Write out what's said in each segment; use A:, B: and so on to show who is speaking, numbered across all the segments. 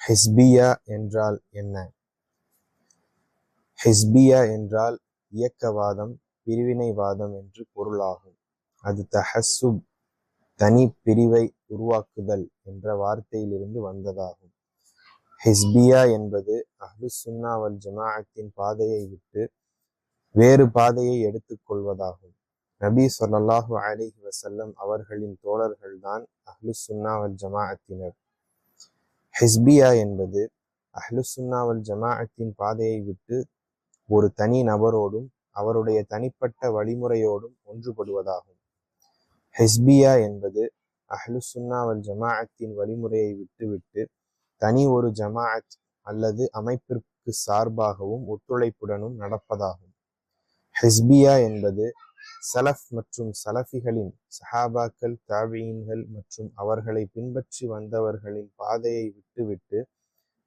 A: ஹிஸ்பியா என்றால் என்ன? ஹிஸ்பியா என்றால் இயக்கவாதம் பிரிவினைவாதம் என்று பொருளாகும். அது தஹசுப் தனி பிரிவை உருவாக்குதல் என்ற வார்த்தையிலிருந்து வந்ததாகும். ஹிஸ்பியா என்பது அஹ்லு வல் ஜமாஅத்தின் பாதையை விட்டு வேறு பாதையை எடுத்துக்கொள்வதாகும் நபி சொல்லாஹு அலிஹி வசல்லம் அவர்களின் தோழர்கள்தான் அஹ்லு வல் ஜமாஅத்தினர். ஹிஸ்பியா என்பது அஹ்லுசுன்னாவல் ஜமாஅத்தின் பாதையை விட்டு ஒரு தனி நபரோடும் அவருடைய தனிப்பட்ட வழிமுறையோடும் ஒன்றுபடுவதாகும். ஹிஸ்பியா என்பது அஹ்லுசுன்னாவல் ஜமாஅத்தின் வழிமுறையை விட்டுவிட்டு தனி ஒரு ஜமாஅத் அல்லது அமைப்பிற்கு சார்பாகவும் ஒத்துழைப்புடனும் நடப்பதாகும். ஹிஸ்பியா என்பது சலஃப் மற்றும் சலஃபிகளின் சஹாபாக்கள் தாபியன்கள் மற்றும் அவர்களை பின்பற்றி வந்தவர்களின் பாதையை விட்டுவிட்டு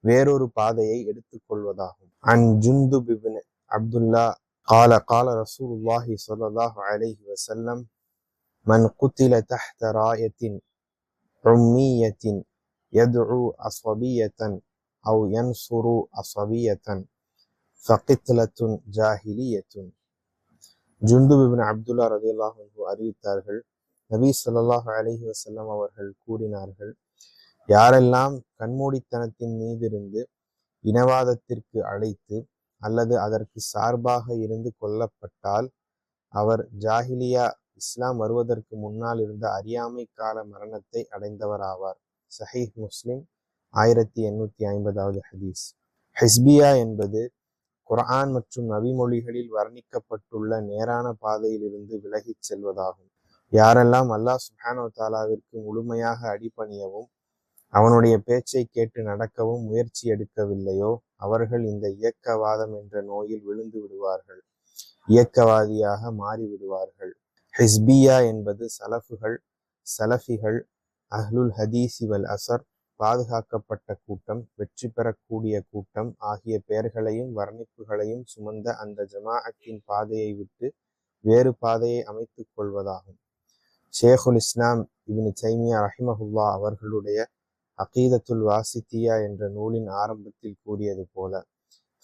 A: வேறொரு பாதையை எடுத்துக்கொள்வதாகும் அன் ஜுந்து பிபின் அப்துல்லா قال قال رسول الله صلى الله عليه وسلم من قتل تحت راية عمية يدعو عصبية أو ينصر عصبية فقتلة جاهلية ஜுந்து பிபின் அப்துல்லா ரதியுல்லாஹ் அறிவித்தார்கள். நபி சொல்லாஹ் அலஹி வசல்லம் அவர்கள் கூறினார்கள் யாரெல்லாம் கண்மூடித்தனத்தின் மீதிருந்து இனவாதத்திற்கு அழைத்து அல்லது அதற்கு சார்பாக இருந்து கொல்லப்பட்டால் அவர் ஜாஹிலியா இஸ்லாம் வருவதற்கு முன்னால் இருந்த அறியாமை கால மரணத்தை அடைந்தவராவார். சஹீஹ் முஸ்லிம் ஆயிரத்தி எண்ணூத்தி ஐம்பதாவது ஹதீஸ். ஹிஸ்பியா என்பது குரான் மற்றும் நபிமொழிகளில் வர்ணிக்கப்பட்டுள்ள நேரான பாதையிலிருந்து விலகிச் செல்வதாகும். யாரெல்லாம் அல்லாஹ் சுஹானோ தாலாவிற்கு முழுமையாக அடிபணியவும் அவனுடைய பேச்சை கேட்டு நடக்கவும் முயற்சி எடுக்கவில்லையோ அவர்கள் இந்த இயக்கவாதம் என்ற நோயில் விழுந்து விடுவார்கள். இயக்கவாதியாக மாறிவிடுவார்கள் ஹிஸ்பியா என்பது சலஃபுகள் சலஃபிகள் அஹ்லுல் ஹதீசி வல் அசர் பாதுகாக்கப்பட்ட கூட்டம் வெற்றி பெறக்கூடிய கூட்டம் ஆகிய பெயர்களையும் வர்ணிப்புகளையும் சுமந்த அந்த ஜமாஅத்தின் பாதையை விட்டு வேறு பாதையை அமைத்துக் கொள்வதாகும் ஷேகுல் இஸ்லாம் இபின் சைமியா ரஹிமஹுல்லா அவர்களுடைய அகீதத்துல் வாசித்தியா என்ற நூலின் ஆரம்பத்தில் கூறியது போல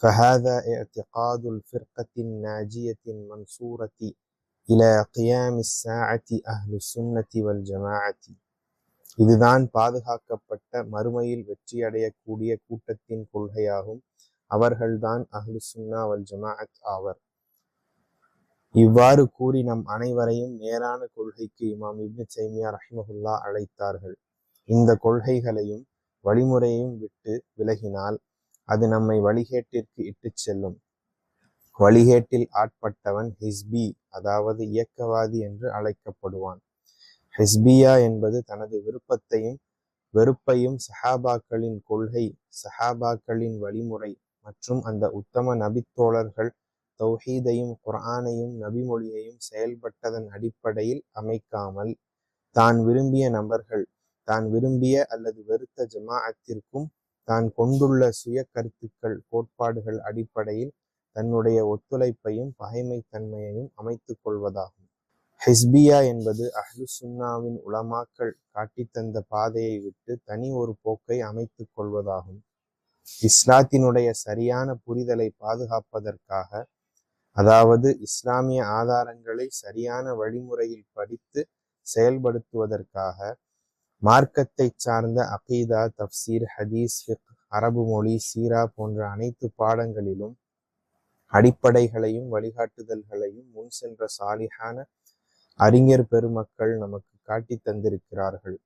A: فهذا اعتقاد الفرقة الناجية المنصورة إلى قيام الساعة أهل السنة والجماعة இதுதான் பாதுகாக்கப்பட்ட மறுமையில் வெற்றியடையக்கூடிய கூட்டத்தின் கொள்கையாகும். அவர்கள்தான் அஹ்லு சுன்னா வல் ஜமாஅத் ஆவர். இவ்வாறு கூறி நம் அனைவரையும் நேரான கொள்கைக்கு இமாம் இப்னு சைமியா ரஹிமஹுல்லா அழைத்தார்கள். இந்த கொள்கைகளையும் வழிமுறையையும் விட்டு விலகினால் அது நம்மை வழிகேட்டிற்கு இட்டுச் செல்லும். வழிகேட்டில் ஆட்பட்டவன் ஹிஸ்பி அதாவது இயக்கவாதி என்று அழைக்கப்படுவான். ஹிஸ்பியா என்பது தனது விருப்பத்தையும் வெறுப்பையும் சஹாபாக்களின் கொள்கை சஹாபாக்களின் வழிமுறை மற்றும் அந்த உத்தம நபித்தோழர்கள் தௌஹீதையும் குர்ஆனையும் நபிமொழியையும் செயல்பட்டதன் அடிப்படையில் அமைக்காமல் தான் விரும்பிய நபர்கள் தான் விரும்பிய அல்லது வெறுத்த ஜமாஅத்திற்கும் தான் கொண்டுள்ள சுய கருத்துக்கள் கோட்பாடுகள் அடிப்படையில் தன்னுடைய ஒத்துழைப்பையும் பகைமைத்தன்மையையும் அமைத்துக் கொள்வதாகும். ஹிஸ்பியா என்பது அஹ்லு சுன்னாவின் உலமாக்கள் காட்டித்தந்த பாதையை விட்டு தனி ஒரு போக்கை அமைத்துக் கொள்வதாகும். இஸ்லாத்தினுடைய சரியான புரிதலை பாதுகாப்பதற்காக அதாவது இஸ்லாமிய ஆதாரங்களை சரியான வழிமுறையில் படித்து செயல்படுத்துவதற்காக மார்க்கத்தை சார்ந்த அகீதா தப்சீர் ஹதீஸ் அரபு மொழி சீரா போன்ற அனைத்து பாடங்களிலும் அடிப்படைகளையும் வழிகாட்டுதல்களையும் முன் சென்ற சாலிஹான அறிஞர் பெருமக்கள் நமக்கு காட்டி தந்திருக்கிறார்கள்.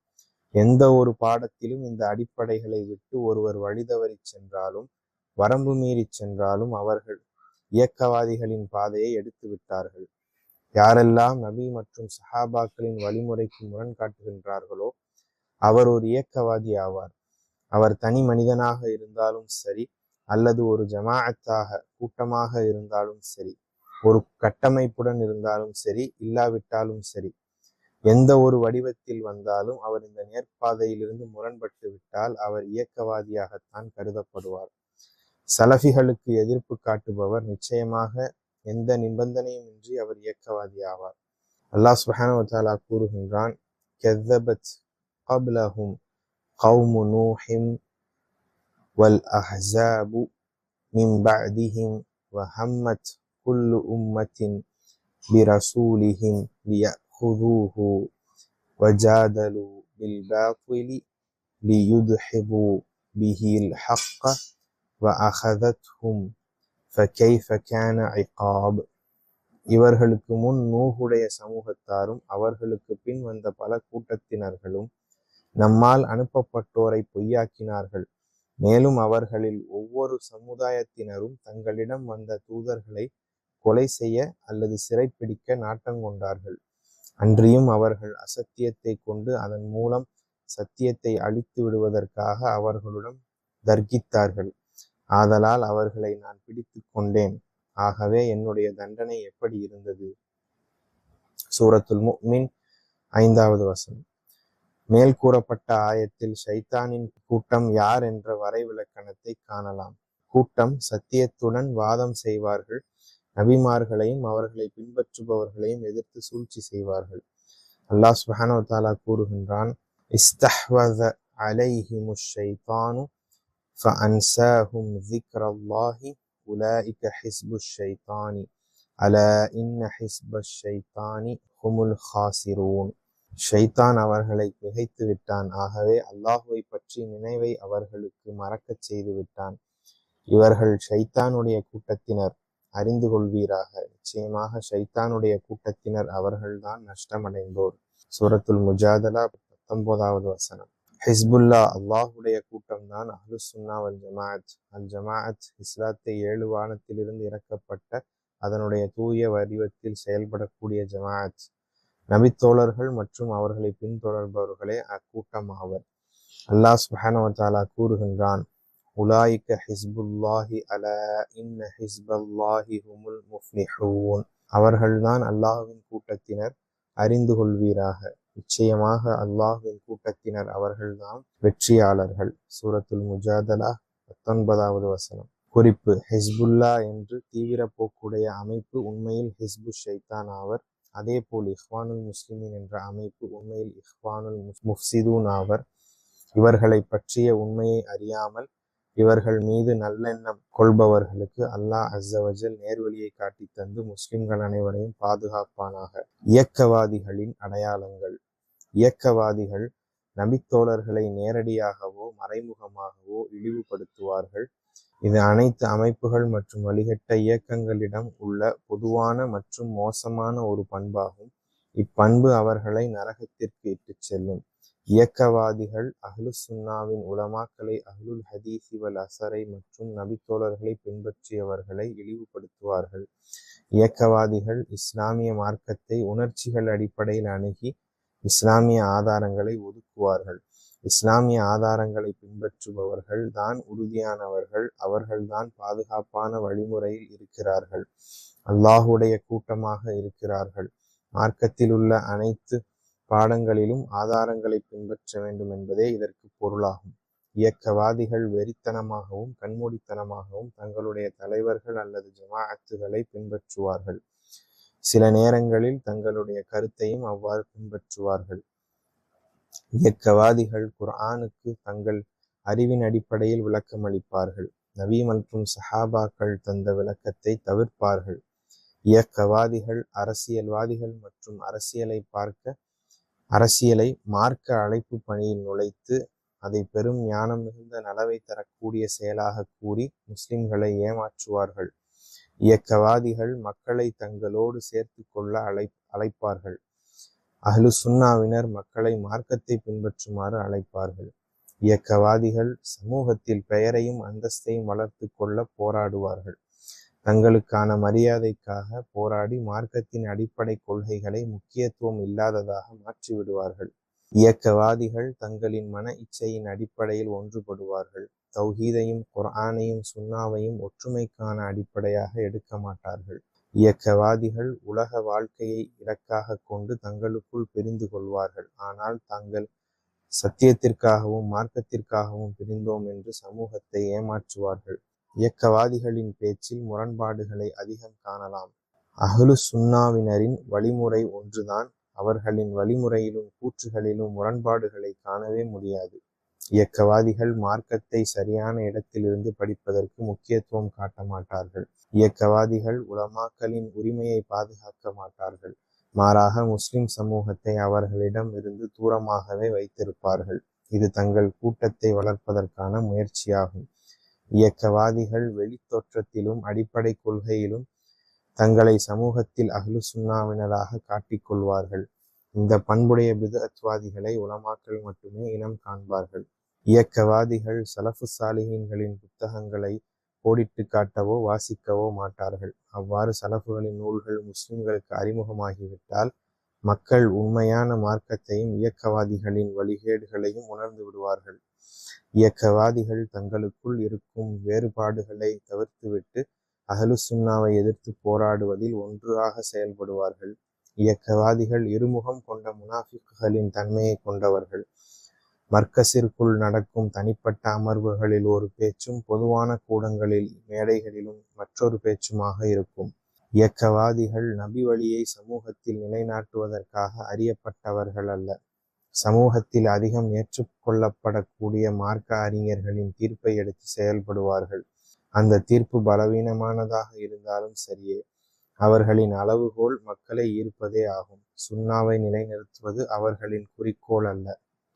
A: எந்த ஒரு பாடத்திலும் இந்த அடிப்படைகளை விட்டு ஒருவர் வழிதவறி சென்றாலும் வரம்பு மீறி சென்றாலும் அவர்கள் இயக்கவாதிகளின் பாதையை எடுத்து விட்டார்கள். யாரெல்லாம் நபி மற்றும் சஹாபாக்களின் வழிமுறைக்கு முரண் காட்டுகின்றார்களோ அவர் ஒரு இயக்கவாதி ஆவார். அவர் தனி மனிதனாக இருந்தாலும் சரி அல்லது ஒரு ஜமாஅத்தாக கூட்டமாக இருந்தாலும் சரி ஒரு கட்டமைப்புடன் இருந்தாலும் சரி இல்லாவிட்டாலும் சரி எந்த ஒரு வடிவத்தில் வந்தாலும் அவர் இந்த நேர்பாதையிலிருந்து முரண்பட்டு விட்டால் அவர் இயக்கவாதியாகத்தான் கருதப்படுவார். சலஃபிகளுக்கு எதிர்ப்பு காட்டுபவர் நிச்சயமாக எந்த நிபந்தனையும் இன்றி அவர் இயக்கவாதி ஆவார் அல்லாஹ் சுஹானுவத்தாலா கூறுகின்றான் கெதபத் கப்லஹும் கவுமு நூஹிம் வல் அஹசாபு மின் வஹம்மத் كل أمة برسولهم ليأخذوه وجادلوا بالباطل ليدحضوا به الحق وأخذتهم فكيف كان عقاب இவர்களுக்கு முன் நூகுடைய சமூகத்தாரும் அவர்களுக்கு பின் வந்த பல கூட்டத்தினர்களும் நம்மால் அனுப்பப்பட்டோரை பொய்யாக்கினார்கள் மேலும் அவர்களில் ஒவ்வொரு சமுதாயத்தினரும் தங்களிடம் வந்த தூதர்களை கொலை செய்ய அல்லது சிறைப்பிடிக்க நாட்டங்கொண்டார்கள் அன்றியும் அவர்கள் அசத்தியத்தை கொண்டு அதன் மூலம் சத்தியத்தை அழித்து விடுவதற்காக அவர்களுடன் தர்கித்தார்கள் ஆதலால் அவர்களை நான் பிடித்து கொண்டேன். ஆகவே என்னுடைய தண்டனை எப்படி இருந்தது? சூரத்துல் முக்மின் ஐந்தாவது வசனம். மேல் கூறப்பட்ட ஆயத்தில் சைத்தானின் கூட்டம் யார் என்ற வரைவிலக்கணத்தை காணலாம். கூட்டம் சத்தியத்துடன் வாதம் செய்வார்கள். நபிமார்களையும் அவர்களை பின்பற்றுபவர்களையும் எதிர்த்து சூழ்ச்சி செய்வார்கள். அல்லாஹ் சுஹானோ தாலா கூறுகின்றான் இஸ்தஹ்வத அலைஹி முஷைதானு ஃபஅன்சாஹும் திக்ரல்லாஹி உலாஇக ஹிஸ்பு ஷைத்தானி அலா இன்ன ஹிஸ்ப ஷைத்தானி ஹுமுல் ஹாசிரூன். ஷைத்தான் அவர்களை மிகைத்து விட்டான். ஆகவே அல்லாஹுவை பற்றி நினைவை அவர்களுக்கு மறக்கச் செய்து விட்டான். இவர்கள் ஷைத்தானுடைய கூட்டத்தினர். அறிந்து கொள்வீராக நிச்சயமாக ஷைத்தானுடைய கூட்டத்தினர் அவர்கள்தான் நஷ்டமடைந்தோர். சூரத்துல் முஜாதலா பத்தொன்பதாவது வசனம். ஹிஸ்புல்லா அல்லாஹுடைய கூட்டம் தான் அஹ்லு சுன்னா அல் ஜமாஅத். அல் ஜமாஅத் இஸ்லாத்தை ஏழு வானத்திலிருந்து இறக்கப்பட்ட அதனுடைய தூய வடிவத்தில் செயல்படக்கூடிய ஜமாஅத். நபித்தோழர்கள் மற்றும் அவர்களை பின்தொடர்பவர்களே அக்கூட்டம் ஆவர் அல்லாஹ் சுஹானவத்தாலா கூறுகின்றான் உலாயிக்க ஹிஸ்புல்லாஹி அல இன்ன ஹிஸ்பல்லாஹி ஹுமுல் முஃப்லிஹூன். அவர்கள்தான் அல்லாஹுவின் கூட்டத்தினர் அறிந்து கொள்வீராக. நிச்சயமாக அல்லாஹுவின் கூட்டத்தினர் அவர்கள்தான் வெற்றியாளர்கள். சூரத்துல் முஜாதலா பத்தொன்பதாவது வசனம். குறிப்பு ஹிஸ்புல்லா என்று தீவிர போக்குடைய அமைப்பு உண்மையில் ஹிஸ்பு ஷைத்தான் ஆவர். அதே போல் இஹ்வானுல் முஸ்லிமின் என்ற அமைப்பு உண்மையில் இஹ்வானுல் முஃப்சிதூன் ஆவர். இவர்களை பற்றிய உண்மையை அறியாமல் இவர்கள் மீது நல்லெண்ணம் கொள்பவர்களுக்கு அல்லாஹ் அஸ்ஸவஜல் நேர்வழியை காட்டி தந்து முஸ்லிம்கள் அனைவரையும் பாதுகாப்பானாக. இயக்கவாதிகளின் அடையாளங்கள். இயக்கவாதிகள் நபித்தோழர்களை நேரடியாகவோ மறைமுகமாகவோ இழிவுபடுத்துவார்கள். இது அனைத்து அமைப்புகள் மற்றும் வழிகட்ட இயக்கங்களிடம் உள்ள பொதுவான மற்றும் மோசமான ஒரு பண்பாகும். இப்பண்பு அவர்களை நரகத்திற்கு இட்டுச் செல்லும். இயக்கவாதிகள் அஹ்லு சுன்னாவின் உலமாக்களை அஹ்லுல் ஹதீசி வல் அசரை மற்றும் நபித்தோழர்களை பின்பற்றியவர்களை இழிவுபடுத்துவார்கள். இயக்கவாதிகள் இஸ்லாமிய மார்க்கத்தை உணர்ச்சிகள் அடிப்படையில் அணுகி இஸ்லாமிய ஆதாரங்களை ஒதுக்குவார்கள். இஸ்லாமிய ஆதாரங்களை பின்பற்றுபவர்கள் தான் உறுதியானவர்கள். அவர்கள்தான் பாதுகாப்பான வழிமுறையில் இருக்கிறார்கள். அல்லாஹுடைய கூட்டமாக இருக்கிறார்கள். மார்க்கத்தில் உள்ள அனைத்து பாடங்களிலும் ஆதாரங்களை பின்பற்ற வேண்டும் என்பதே இதற்கு பொருளாகும். இயக்கவாதிகள் வெறித்தனமாகவும் கண்மூடித்தனமாகவும் தங்களுடைய தலைவர்கள் அல்லது ஜமாஅத்துகளை பின்பற்றுவார்கள். சில நேரங்களில் தங்களுடைய கருத்தையும் அவ்வாறு பின்பற்றுவார்கள். இயக்கவாதிகள் குர்ஆனுக்கு தங்கள் அறிவின் அடிப்படையில் விளக்கம் அளிப்பார்கள் நபி மற்றும் சஹாபாக்கள் தந்த விளக்கத்தை தவிர்ப்பார்கள். இயக்கவாதிகள் அரசியல்வாதிகள் மற்றும் அரசியலை பார்க்க அரசியலை மார்க்க அழைப்பு பணியில் நுழைத்து அதை பெரும் ஞானம் மிகுந்த நலவை தரக்கூடிய செயலாக கூறி முஸ்லிம்களை ஏமாற்றுவார்கள். இயக்கவாதிகள் மக்களை தங்களோடு சேர்த்து கொள்ள அழை அழைப்பார்கள். அஹ்லு சுன்னாவினர் மக்களை மார்க்கத்தை பின்பற்றுமாறு அழைப்பார்கள். இயக்கவாதிகள் சமூகத்தில் பெயரையும் அந்தஸ்தையும் வளர்த்து கொள்ள போராடுவார்கள். தங்களுக்கான மரியாதைக்காக போராடி மார்க்கத்தின் அடிப்படை கொள்கைகளை முக்கியத்துவம் இல்லாததாக மாற்றிவிடுவார்கள். இயக்கவாதிகள் தங்களின் மன இச்சையின் அடிப்படையில் ஒன்றுபடுவார்கள். தௌஹீதையும் குர்ஆனையும் சுன்னாவையும் ஒற்றுமைக்கான அடிப்படையாக எடுக்க மாட்டார்கள். இயக்கவாதிகள் உலக வாழ்க்கையை இலக்காக கொண்டு தங்களுக்குள் பிரிந்து கொள்வார்கள். ஆனால் தாங்கள் சத்தியத்திற்காகவும் மார்க்கத்திற்காகவும் பிரிந்தோம் என்று சமூகத்தை ஏமாற்றுவார்கள். இயக்கவாதிகளின் பேச்சில் முரண்பாடுகளை அதிகம் காணலாம். அகலு சுன்னாவினரின் வழிமுறை ஒன்றுதான். அவர்களின் வழிமுறையிலும் கூற்றுகளிலும் முரண்பாடுகளை காணவே முடியாது. இயக்கவாதிகள் மார்க்கத்தை சரியான இடத்திலிருந்து படிப்பதற்கு முக்கியத்துவம் காட்ட மாட்டார்கள். இயக்கவாதிகள் உலமாக்களின் உரிமையை பாதுகாக்க மாட்டார்கள். மாறாக முஸ்லிம் சமூகத்தை அவர்களிடம் இருந்து தூரமாகவே வைத்திருப்பார்கள். இது தங்கள் கூட்டத்தை வளர்ப்பதற்கான முயற்சியாகும். இயக்கவாதிகள் வெளித்தோற்றத்திலும் அடிப்படை கொள்கையிலும் தங்களை சமூகத்தில் அகலு சுண்ணாவினராக காட்டிக்கொள்வார்கள் இந்த பண்புடைய பிதத்வாதிகளை உலமாக்கள் மட்டுமே இனம் காண்பார்கள். இயக்கவாதிகள் சலஃபு சாலிகின்களின் புத்தகங்களை கோடிட்டு காட்டவோ வாசிக்கவோ மாட்டார்கள். அவ்வாறு சலஃபுகளின் நூல்கள் முஸ்லிம்களுக்கு அறிமுகமாகிவிட்டால் மக்கள் உண்மையான மார்க்கத்தையும் இயக்கவாதிகளின் வழிகேடுகளையும் உணர்ந்து விடுவார்கள். இயக்கவாதிகள் தங்களுக்குள் இருக்கும் வேறுபாடுகளை தவிர்த்துவிட்டு அகலு சுன்னாவை எதிர்த்து போராடுவதில் ஒன்றாக செயல்படுவார்கள். இயக்கவாதிகள் இருமுகம் கொண்ட முனாஃபிக்குகளின் தன்மையை கொண்டவர்கள். மர்க்கசிற்குள் நடக்கும் தனிப்பட்ட அமர்வுகளில் ஒரு பேச்சும் பொதுவான கூடங்களில் மேடைகளிலும் மற்றொரு பேச்சுமாக இருக்கும். இயக்கவாதிகள் நபி வழியை சமூகத்தில் நிலைநாட்டுவதற்காக அறியப்பட்டவர்கள் அல்ல. சமூகத்தில் அதிகம் ஏற்றுக்கொள்ளப்படக்கூடிய மார்க்க அறிஞர்களின் தீர்ப்பை எடுத்து செயல்படுவார்கள். அந்த தீர்ப்பு பலவீனமானதாக இருந்தாலும் சரியே. அவர்களின் அளவுகோல் மக்களை ஈர்ப்பதே ஆகும். சுண்ணாவை நிலைநிறுத்துவது அவர்களின் குறிக்கோள் அல்ல.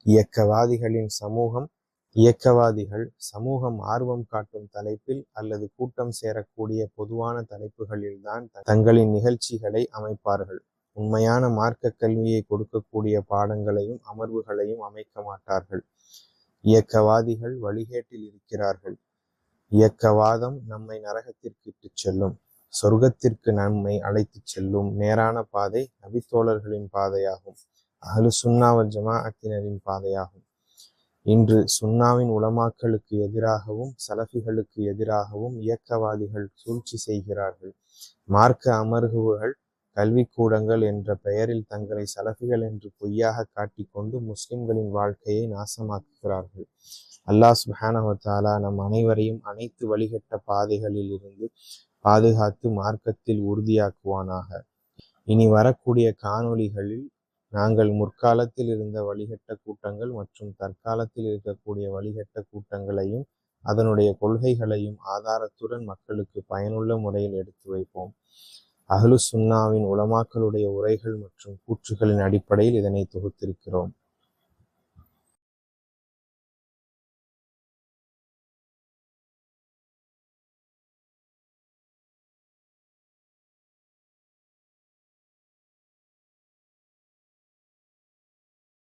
A: இயக்கவாதிகளின் சமூகம் இயக்கவாதிகள் சமூகம் ஆர்வம் காட்டும் தலைப்பில் அல்லது கூட்டம் சேரக்கூடிய பொதுவான தலைப்புகளில்தான் தங்களின் நிகழ்ச்சிகளை அமைப்பார்கள். உண்மையான மார்க்க கல்வியை கொடுக்கக்கூடிய பாடங்களையும் அமர்வுகளையும் அமைக்க மாட்டார்கள். இயக்கவாதிகள் வழிகேட்டில் இருக்கிறார்கள். இயக்கவாதம் நம்மை நரகத்திற்கு இட்டுச் செல்லும். சொர்க்கத்திற்கு நம்மை அழைத்துச் செல்லும். நேரான பாதை நபித்தோழர்களின் பாதையாகும். அஹ்லு சுன்னாவல் ஜமாஅத்தினரின் பாதையாகும். இன்று சுன்னாவின் உலமாக்களுக்கு எதிராகவும் சலஃபிகளுக்கு எதிராகவும் இயக்கவாதிகள் சூழ்ச்சி செய்கிறார்கள். மார்க்க அமர்வுகள் கல்விக்கூடங்கள் என்ற பெயரில் தங்களை சலஃபிகள் என்று பொய்யாக காட்டிக்கொண்டு முஸ்லிம்களின் வாழ்க்கையை நாசமாக்குகிறார்கள். அல்லாஹ் சுஹானவத்தாலா நம் அனைவரையும் அனைத்து வழிகட்ட பாதைகளில் இருந்து பாதுகாத்து மார்க்கத்தில் உறுதியாக்குவானாக. இனி வரக்கூடிய காணொளிகளில் நாங்கள் முற்காலத்தில் இருந்த வழிகட்ட கூட்டங்கள் மற்றும் தற்காலத்தில் இருக்கக்கூடிய வழிகட்ட கூட்டங்களையும் அதனுடைய கொள்கைகளையும் ஆதாரத்துடன் மக்களுக்கு பயனுள்ள முறையில் எடுத்து வைப்போம். அகலு சுன்னாவின் உலமாக்களுடைய உரைகள் மற்றும் கூற்றுகளின் அடிப்படையில் இதனை தொகுத்திருக்கிறோம்.